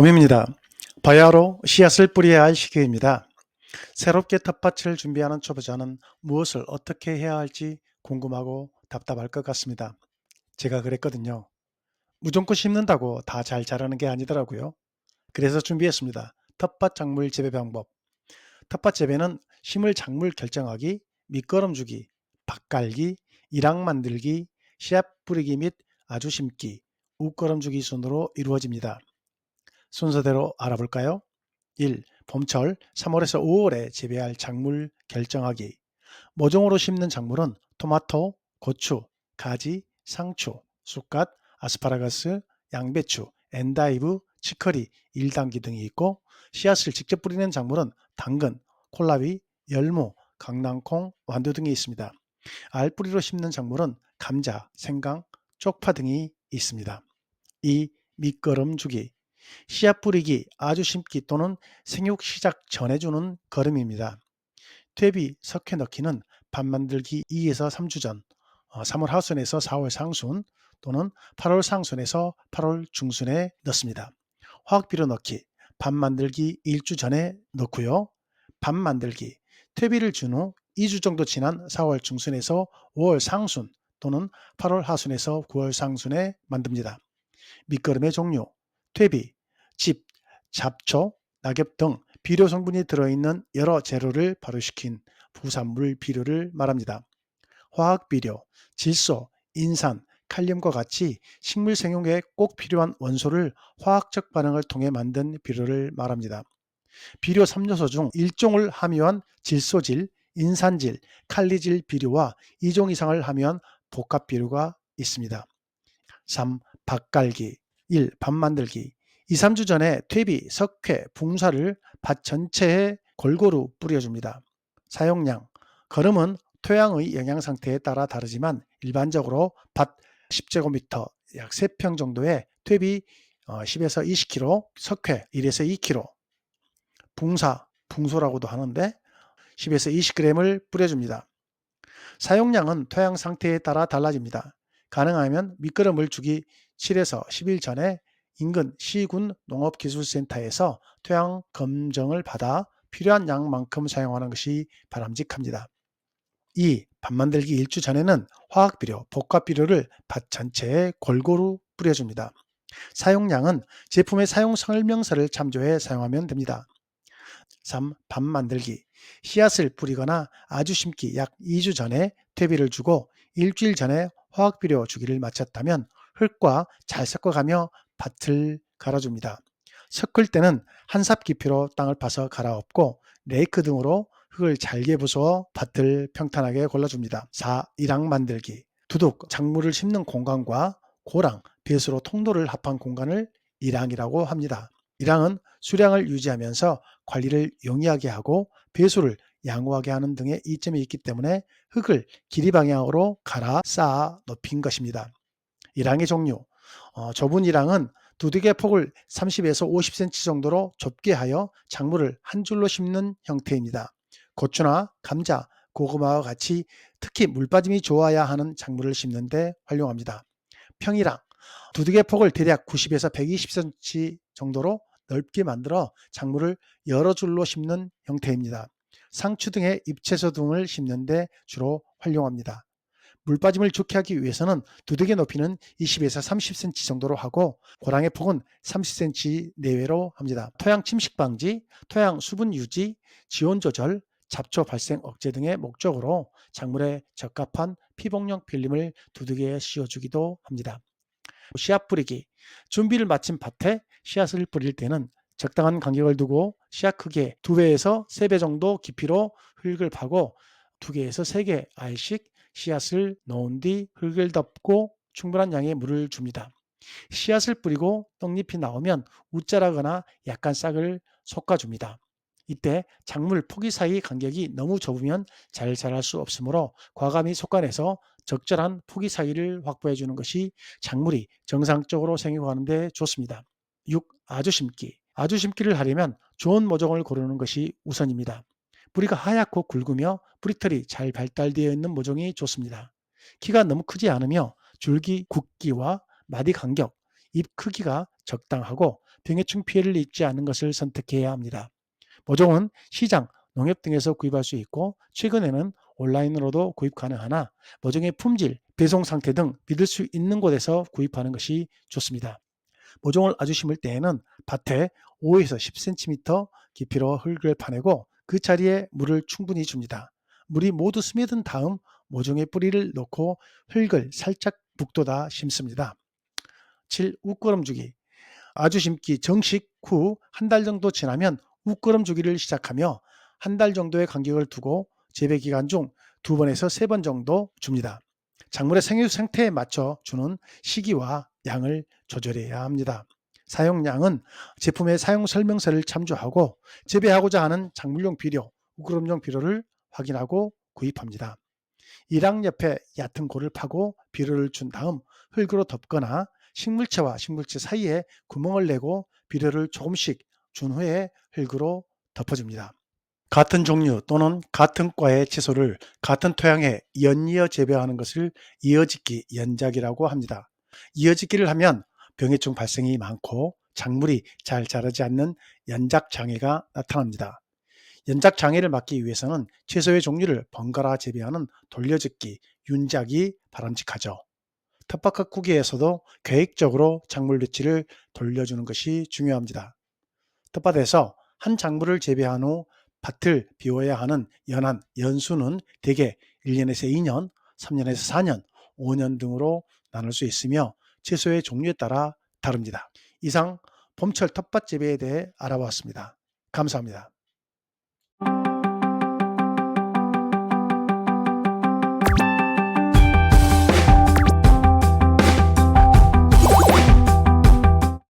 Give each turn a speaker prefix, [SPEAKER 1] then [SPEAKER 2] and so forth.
[SPEAKER 1] 봄입니다. 바야로 씨앗을 뿌려야 할 시기입니다. 새롭게 텃밭을 준비하는 초보자는 무엇을 어떻게 해야 할지 궁금하고 답답할 것 같습니다. 제가 그랬거든요. 무조건 심는다고 다 잘 자라는 게 아니더라고요. 그래서 준비했습니다. 텃밭 작물 재배 방법. 텃밭 재배는 심을 작물 결정하기, 밑거름 주기, 밭갈기, 일항 만들기, 씨앗 뿌리기 및 아주 심기, 웃거름 주기 순으로 이루어집니다. 순서대로 알아볼까요? 1. 봄철 3월에서 5월에 재배할 작물 결정하기. 모종으로 심는 작물은 토마토, 고추, 가지, 상추, 쑥갓, 아스파라거스, 양배추, 엔다이브, 치커리, 일당기 등이 있고 씨앗을 직접 뿌리는 작물은 당근, 콜라비, 열무, 강낭콩, 완두 등이 있습니다. 알뿌리로 심는 작물은 감자, 생강, 쪽파 등이 있습니다. 2. 밑거름 주기. 씨앗 뿌리기, 아주 심기 또는 생육 시작 전에 주는 거름입니다. 퇴비, 석회 넣기는 밥 만들기 2에서 3주 전, 3월 하순에서 4월 상순 또는 8월 상순에서 8월 중순에 넣습니다. 화학비료 넣기, 밥 만들기 1주 전에 넣고요. 밥 만들기, 퇴비를 준 후 2주 정도 지난 4월 중순에서 5월 상순 또는 8월 하순에서 9월 상순에 만듭니다. 밑거름의 종류, 퇴비, 집, 잡초, 낙엽 등 비료 성분이 들어있는 여러 재료를 발효시킨 부산물 비료를 말합니다. 화학 비료, 질소, 인산, 칼륨과 같이 식물 생육에 꼭 필요한 원소를 화학적 반응을 통해 만든 비료를 말합니다. 비료 3요소 중 1종을 함유한 질소질, 인산질, 칼리질 비료와 2종 이상을 함유한 복합 비료가 있습니다. 3. 밭갈기 1. 밥 만들기 2, 3주 전에 퇴비, 석회, 붕사를 밭 전체에 골고루 뿌려줍니다. 사용량 거름은 토양의 영양 상태에 따라 다르지만 일반적으로 밭 10제곱미터 약 3평 정도의 퇴비 10에서 20kg, 석회 1에서 2kg, 붕사, 붕소라고도 하는데 10에서 20g을 뿌려줍니다. 사용량은 토양 상태에 따라 달라집니다. 가능하면 미끄럼을 주기 7에서 10일 전에 인근 시군 농업기술센터에서 토양 검정을 받아 필요한 양만큼 사용하는 것이 바람직합니다. 2. 밥 만들기 일주 전에는 화학비료, 복합비료를 밭 전체에 골고루 뿌려줍니다. 사용량은 제품의 사용 설명서를 참조해 사용하면 됩니다. 3. 밥 만들기 씨앗을 뿌리거나 아주 심기 약 2주 전에 퇴비를 주고 일주일 전에 화학비료 주기를 마쳤다면 흙과 잘 섞어가며 밭을 갈아줍니다. 섞을 때는 한 삽 깊이로 땅을 파서 갈아엎고 레이크 등으로 흙을 잘게 부수어 밭을 평탄하게 골라줍니다. 4. 일항 만들기 두둑, 작물을 심는 공간과 고랑, 배수로 통로를 합한 공간을 일항이라고 합니다. 일항은 수량을 유지하면서 관리를 용이하게 하고 배수를 양호하게 하는 등의 이점이 있기 때문에 흙을 길이 방향으로 갈아 쌓아 높인 것입니다. 일항의 종류 어, 좁은 일항은 두둑의 폭을 30에서 50cm 정도로 좁게 하여 작물을 한 줄로 심는 형태입니다. 고추나 감자, 고구마와 같이 특히 물빠짐이 좋아야 하는 작물을 심는데 활용합니다. 평일항 두둑의 폭을 대략 90에서 120cm 정도로 넓게 만들어 작물을 여러 줄로 심는 형태입니다. 상추 등의 잎채소 등을 심는데 주로 활용합니다. 물빠짐을 좋게 하기 위해서는 두둑의 높이는 20에서 30cm 정도로 하고 고랑의 폭은 30cm 내외로 합니다. 토양 침식 방지, 토양 수분 유지, 지온 조절, 잡초 발생 억제 등의 목적으로 작물에 적합한 피복용 필름을 두둑에 씌워주기도 합니다. 씨앗 뿌리기 준비를 마친 밭에 씨앗을 뿌릴 때는 적당한 간격을 두고 씨앗 크기의 2배에서 3배 정도 깊이로 흙을 파고 2개에서 3개 알씩 씨앗을 넣은 뒤 흙을 덮고 충분한 양의 물을 줍니다. 씨앗을 뿌리고 떡잎이 나오면 웃자라거나 약간 싹을 솎아줍니다. 이때 작물 포기 사이 간격이 너무 좁으면 잘 자랄 수 없으므로 과감히 솎아내서 적절한 포기 사이를 확보해 주는 것이 작물이 정상적으로 생육하는 데 좋습니다. 6. 아주 심기 아주 심기를 하려면 좋은 모종을 고르는 것이 우선입니다. 뿌리가 하얗고 굵으며 뿌리털이 잘 발달되어 있는 모종이 좋습니다. 키가 너무 크지 않으며 줄기 굵기와 마디 간격, 잎 크기가 적당하고 병해충 피해를 입지 않는 것을 선택해야 합니다. 모종은 시장, 농협 등에서 구입할 수 있고 최근에는 온라인으로도 구입 가능하나 모종의 품질, 배송 상태 등 믿을 수 있는 곳에서 구입하는 것이 좋습니다. 모종을 아주 심을 때에는 밭에 5에서 10cm 깊이로 흙을 파내고 그 자리에 물을 충분히 줍니다. 물이 모두 스며든 다음 모종의 뿌리를 놓고 흙을 살짝 북돋아 심습니다. 7. 웃거름 주기 아주 심기 정식 후 한 달 정도 지나면 웃거름 주기를 시작하며 한 달 정도의 간격을 두고 재배 기간 중 두 번에서 세 번 정도 줍니다. 작물의 생육 상태에 맞춰 주는 시기와 양을 조절해야 합니다. 사용량은 제품의 사용 설명서를 참조하고 재배하고자 하는 작물용 비료, 우그름용 비료를 확인하고 구입합니다. 이랑 옆에 얕은 골을 파고 비료를 준 다음 흙으로 덮거나 식물체와 식물체 사이에 구멍을 내고 비료를 조금씩 준 후에 흙으로 덮어줍니다. 같은 종류 또는 같은 과의 채소를 같은 토양에 연이어 재배하는 것을 이어짓기 연작이라고 합니다. 이어짓기를 하면 병해충 발생이 많고 작물이 잘 자라지 않는 연작 장애가 나타납니다. 연작 장애를 막기 위해서는 채소의 종류를 번갈아 재배하는 돌려짓기, 윤작이 바람직하죠. 텃밭가꾸기에서도 계획적으로 작물 배치를 돌려주는 것이 중요합니다. 텃밭에서 한 작물을 재배한 후 밭을 비워야 하는 연한, 연수는 대개 1년에서 2년, 3년에서 4년, 5년 등으로 나눌 수 있으며 채소의 종류에 따라 다릅니다. 이상 봄철 텃밭 재배에 대해 알아보았습니다. 감사합니다.